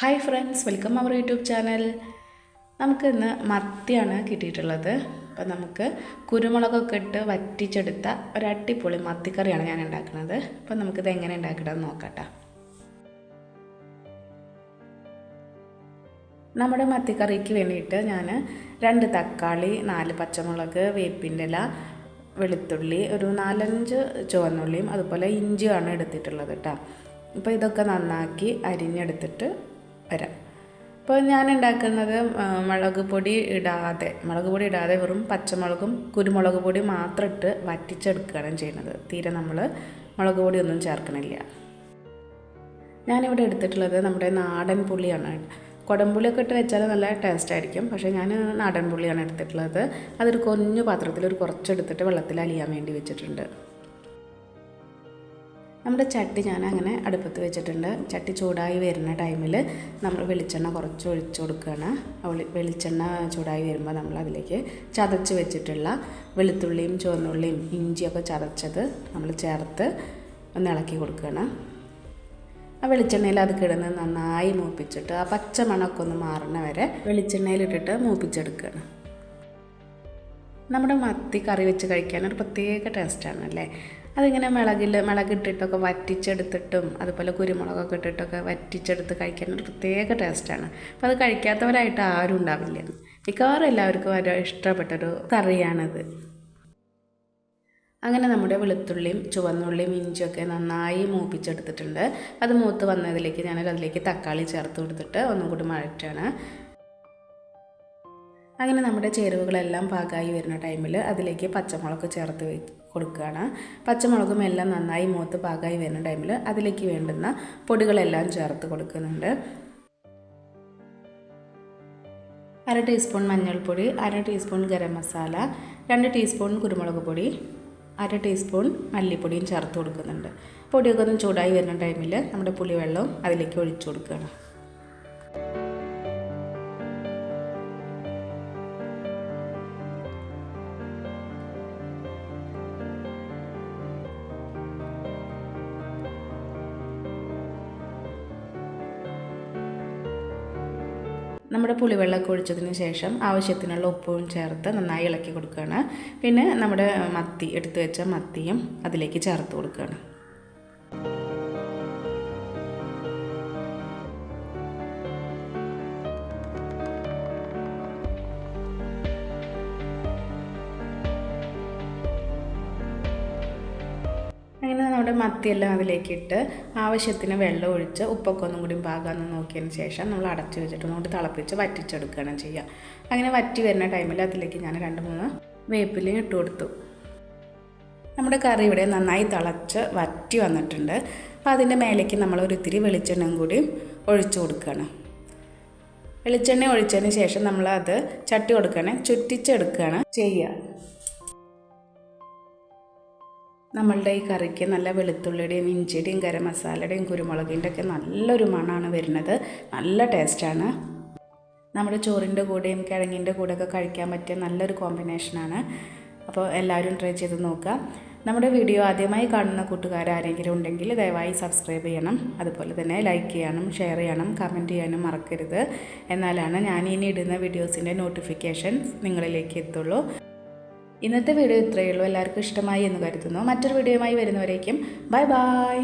Hi friends welcome our YouTube channel. നമുക്കിന്ന് മത്തിയാണ് കിട്ടിയിട്ടുള്ളത്. അപ്പോൾ നമുക്ക് കുരുമുളകൊക്കെ ഇട്ട് വറ്റിച്ചെടുത്ത ഒരു അടിപൊളി മത്തിക്കറിയാണ് ഞാൻ ഉണ്ടാക്കുന്നത്. അപ്പോൾ നമുക്കിത് എങ്ങനെ ഉണ്ടാക്കിയിട്ടെന്ന് നോക്കട്ടെ. നമ്മുടെ മത്തിക്കറിക്ക് വേണ്ടിയിട്ട് ഞാൻ രണ്ട് തക്കാളി നാല് പച്ചമുളക് വേപ്പിന്റെ ഇല വെളുത്തുള്ളി ഒരു നാലഞ്ച് ചുവന്നുള്ളിയും അതുപോലെ ഇഞ്ചിയാണ് എടുത്തിട്ടുള്ളത് കേട്ടോ. അപ്പോൾ ഇതൊക്കെ നന്നാക്കി അരിഞ്ഞെടുത്തിട്ട് വരാം. അപ്പോൾ ഞാൻ ഉണ്ടാക്കുന്നത് മുളക് പൊടി ഇടാതെ മുളക് പൊടി ഇടാതെ വെറും പച്ചമുളകും കുരുമുളക് പൊടി മാത്രം ഇട്ട് വറ്റിച്ചെടുക്കുകയാണ് ചെയ്യുന്നത്. തീരെ നമ്മൾ മുളക് പൊടി ഒന്നും ചേർക്കണില്ല. ഞാനിവിടെ എടുത്തിട്ടുള്ളത് നമ്മുടെ നാടൻ പുളിയാണ്. കുടംപുളിയൊക്കെ ഇട്ട് വെച്ചാൽ നല്ല ടേസ്റ്റ് ആയിരിക്കും. പക്ഷേ ഞാൻ നാടൻ പുളിയാണ് എടുത്തിട്ടുള്ളത്. അതൊരു കൊഞ്ഞു പാത്രത്തിൽ ഒരു കുറച്ചെടുത്തിട്ട് വെള്ളത്തിൽ അലിയാൻ വേണ്ടി വെച്ചിട്ടുണ്ട്. നമ്മുടെ ചട്ടി ഞാൻ അങ്ങനെ അടുപ്പത്ത് വെച്ചിട്ടുണ്ട്. ചട്ടി ചൂടായി വരുന്ന ടൈമിൽ നമ്മൾ വെളിച്ചെണ്ണ കുറച്ച് ഒഴിച്ച് കൊടുക്കുകയാണ്. വെളിച്ചെണ്ണ ചൂടായി വരുമ്പോൾ നമ്മൾ അതിലേക്ക് ചതച്ച് വെച്ചിട്ടുള്ള വെളുത്തുള്ളിയും ചുവന്നുള്ളിയും ഇഞ്ചിയൊക്കെ ചതച്ചത് നമ്മൾ ചേർത്ത് ഒന്ന് ഇളക്കി കൊടുക്കുകയാണ്. ആ വെളിച്ചെണ്ണയിൽ അത് കിടന്ന് നന്നായി മൂപ്പിച്ചിട്ട് ആ പച്ച മണമൊക്കെ ഒന്ന് മാറണ വരെ വെളിച്ചെണ്ണയിലിട്ടിട്ട് മൂപ്പിച്ചെടുക്കുകയാണ്. നമ്മുടെ മത്തി കറി വെച്ച് കഴിക്കാൻ ഒരു പ്രത്യേക ടേസ്റ്റാണ് അല്ലേ അതിങ്ങനെ മിളകിൽ മിളകിട്ടിട്ടൊക്കെ വറ്റിച്ചെടുത്തിട്ടും അതുപോലെ കുരുമുളകൊക്കെ ഇട്ടിട്ടൊക്കെ വറ്റിച്ചെടുത്ത് കഴിക്കാൻ ഒരു പ്രത്യേക ടേസ്റ്റാണ് അപ്പോൾ അത് കഴിക്കാത്തവരായിട്ട് ആരും ഉണ്ടാവില്ല. മിക്കവാറും എല്ലാവർക്കും ഒരു ഇഷ്ടപ്പെട്ടൊരു കറിയാണത്. അങ്ങനെ നമ്മുടെ വെളുത്തുള്ളിയും ചുവന്നുള്ളിയും ഇഞ്ചിയൊക്കെ നന്നായി മൂപ്പിച്ചെടുത്തിട്ടുണ്ട്. അത് മൂത്ത് വന്നതിലേക്ക് ഞാൻ അതിലേക്ക് തക്കാളി ചേർത്ത് കൊടുത്തിട്ട് ഒന്നും കൂടി മഴറ്റാണ്. അങ്ങനെ നമ്മുടെ ചേരുവകളെല്ലാം പാകമായി വരുന്ന ടൈമിൽ അതിലേക്ക് പച്ചമുളക് ചേർത്ത് കൊടുക്കുകയാണ്. പച്ചമുളകും എല്ലാം നന്നായി മൂത്ത് പാകമായി വരുന്ന ടൈമിൽ അതിലേക്ക് വേണ്ടുന്ന പൊടികളെല്ലാം ചേർത്ത് കൊടുക്കുന്നുണ്ട്. അര ടീസ്പൂൺ മഞ്ഞൾപ്പൊടി അര ടീസ്പൂൺ ഗരം മസാല രണ്ട് ടീസ്പൂൺ കുരുമുളക് പൊടി അര ടീസ്പൂൺ മല്ലിപ്പൊടിയും ചേർത്ത് കൊടുക്കുന്നുണ്ട്. പൊടിയൊക്കെ ഒന്ന് ചൂടായി വരുന്ന ടൈമിൽ നമ്മുടെ പുളിവെള്ളവും അതിലേക്ക് ഒഴിച്ചു കൊടുക്കുകയാണ്. നമ്മുടെ പുളിവെള്ളമൊക്കെ ഒഴിച്ചതിന് ശേഷം ആവശ്യത്തിനുള്ള ഉപ്പും ചേർത്ത് നന്നായി ഇളക്കി കൊടുക്കുകയാണ്. പിന്നെ നമ്മുടെ മത്തി എടുത്തു വെച്ച മത്തിയും അതിലേക്ക് ചേർത്ത് കൊടുക്കുകയാണ്. അങ്ങനെ നമ്മുടെ മത്തിയെല്ലാം അതിലേക്ക് ഇട്ട് ആവശ്യത്തിന് വെള്ളം ഒഴിച്ച് ഉപ്പൊക്കെ ഒന്നും കൂടി പാകാമെന്ന് നോക്കിയതിന് ശേഷം നമ്മൾ അടച്ചു വെച്ചിട്ട് ഒന്നുകൂടി തിളപ്പിച്ച് വറ്റിച്ചെടുക്കുകയാണ് ചെയ്യുക. അങ്ങനെ വറ്റി വരുന്ന ടൈമിൽ അതിലേക്ക് ഞാൻ രണ്ട് മൂന്ന് വേപ്പിലയും ഇട്ട് കൊടുത്തു. നമ്മുടെ കറി ഇവിടെ നന്നായി തിളച്ച് വറ്റി വന്നിട്ടുണ്ട്. അപ്പോൾ അതിന്റെ മേലേക്ക് നമ്മൾ ഒരു ഇത്തിരി വെളിച്ചെണ്ണയും കൂടി ഒഴിച്ചു കൊടുക്കുകയാണ്. വെളിച്ചെണ്ണ ഒഴിച്ചതിന് ശേഷം നമ്മൾ അത് ചട്ടി കൊടുക്കുകയാണ്. ചുറ്റിച്ചെടുക്കുകയാണ് ചെയ്യുക. നമ്മളുടെ ഈ കറിക്ക് നല്ല വെളുത്തുള്ളിയുടെയും ഇഞ്ചിയുടെയും ഗരം മസാലയുടെയും കുരുമുളകിന്റെ ഒക്കെ നല്ലൊരു മണമാണ് വരുന്നത്. നല്ല ടേസ്റ്റാണ്. നമ്മുടെ ചോറിന്റെ കൂടെയും കിഴങ്ങിന്റെ കൂടെയൊക്കെ കഴിക്കാൻ പറ്റിയ നല്ലൊരു കോമ്പിനേഷനാണ്. അപ്പോൾ എല്ലാവരും ട്രൈ ചെയ്ത് നോക്കുക. നമ്മുടെ വീഡിയോ ആദ്യമായി കാണുന്ന കൂട്ടുകാർ ആരെങ്കിലും ഉണ്ടെങ്കിൽ ദയവായി സബ്സ്ക്രൈബ് ചെയ്യണം. അതുപോലെ തന്നെ ലൈക്ക് ചെയ്യണം ഷെയർ ചെയ്യണം കമന്റ് ചെയ്യാനും മറക്കരുത്. എന്നാലാണ് ഞാൻ ഇനി ഇടുന്ന വീഡിയോസിന്റെ നോട്ടിഫിക്കേഷൻ നിങ്ങളിലേക്ക് എത്തുള്ളൂ. ഇന്നത്തെ വീഡിയോ ഇത്രയേ ഉള്ളൂ. എല്ലാവർക്കും ഇഷ്ടമായി എന്ന് കരുതുന്നു. മറ്റൊരു വീഡിയോയുമായി വരുന്നവരേക്കും ബൈ ബൈ.